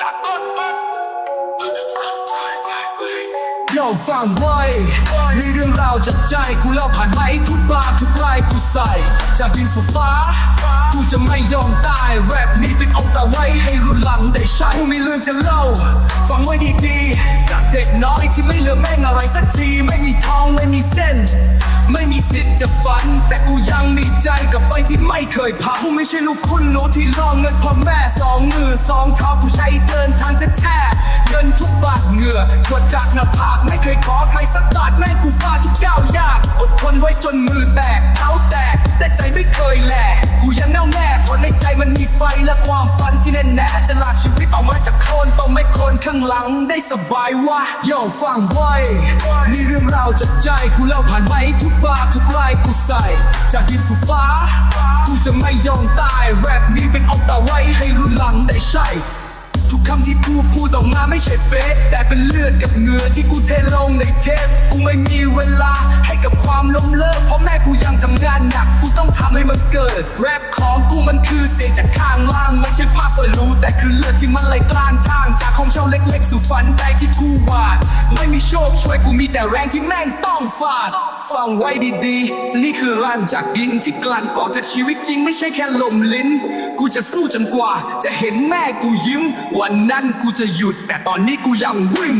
จากก้นมันเราฟังไว้มีเรื่องราวจากใจกูเล่าผ่านไหมทุกบาทุกไรายกูใส่ จากดินสู่ฟ้า กูจะไม่ยอมตายแรปนี้เป็นเอาตาไว้ให้รุ่นหลังได้ใช้กูมีเรื่องจะเล่า ฟังไว้ดีๆจากเด็กน้อยที่ไม่เหลือแม่งอะไรสักทีไม่มีทองไม่มีเส้นไม่มีสิทธิ์จะฝัน แต่กูยังมีใจกับไฟที่ไม่เคยพังกูไม่ใช่ลูกคุณหนูที่ร่องเงินพ่อแม่สองมือสอง กดจากหน้าผากไม่เคยขอใครสักบาทแม่งกูฟาทุกก้าวยาก อดทนไว้จนมือแตกเท้าแตก แต่ใจไม่เคยแหลกกูยังแน่วแน่เพราะในใจมันมีไฟและความฝันที่แน่แน่จะลากชีวิตออกมาจากโคนต้องไม่โคนข้างหลังได้สบายวะย่อฟังไว้นี่เรื่องราวจากใจกูเล่าผ่านไม้ทุกบาททุกลายกูใส่ จากดินสู่ฟ้า กูจะไม่ยอมตายแรปนี้เป็นเอา ออกมาไม่ใช่เฟกแต่เป็นเลือดกับเหงื่อที่กูเทลงในเทปกูไม่มีเวลาให้กับความล้มเลิกเพราะแม่กูยังทำงานหนักกูต้องทำให้มันเกิด แรปของกูมันคือเสียงจากข้างล่างไม่ใช่ภาพสวยรู้แต่คือเลือดที่มันไหลกลางทางจากของเช่าเล็ก ๆ สู่ฝันใดที่กูวาด ไม่มีโช วยกูมีแต่แรงที่แม่งต้องฟาด ฟังไว้ดีๆ นี่คือรันจากดินที่กลั่นออกจากชีวิตจริงไม่ใช่แค่ลมลิ้น กูจะสู้จนกว่า จะเห็นแม่กูยิ้ม วันนั้นกูจะหยุดแต่ตอนนี้กูยังวิ่ง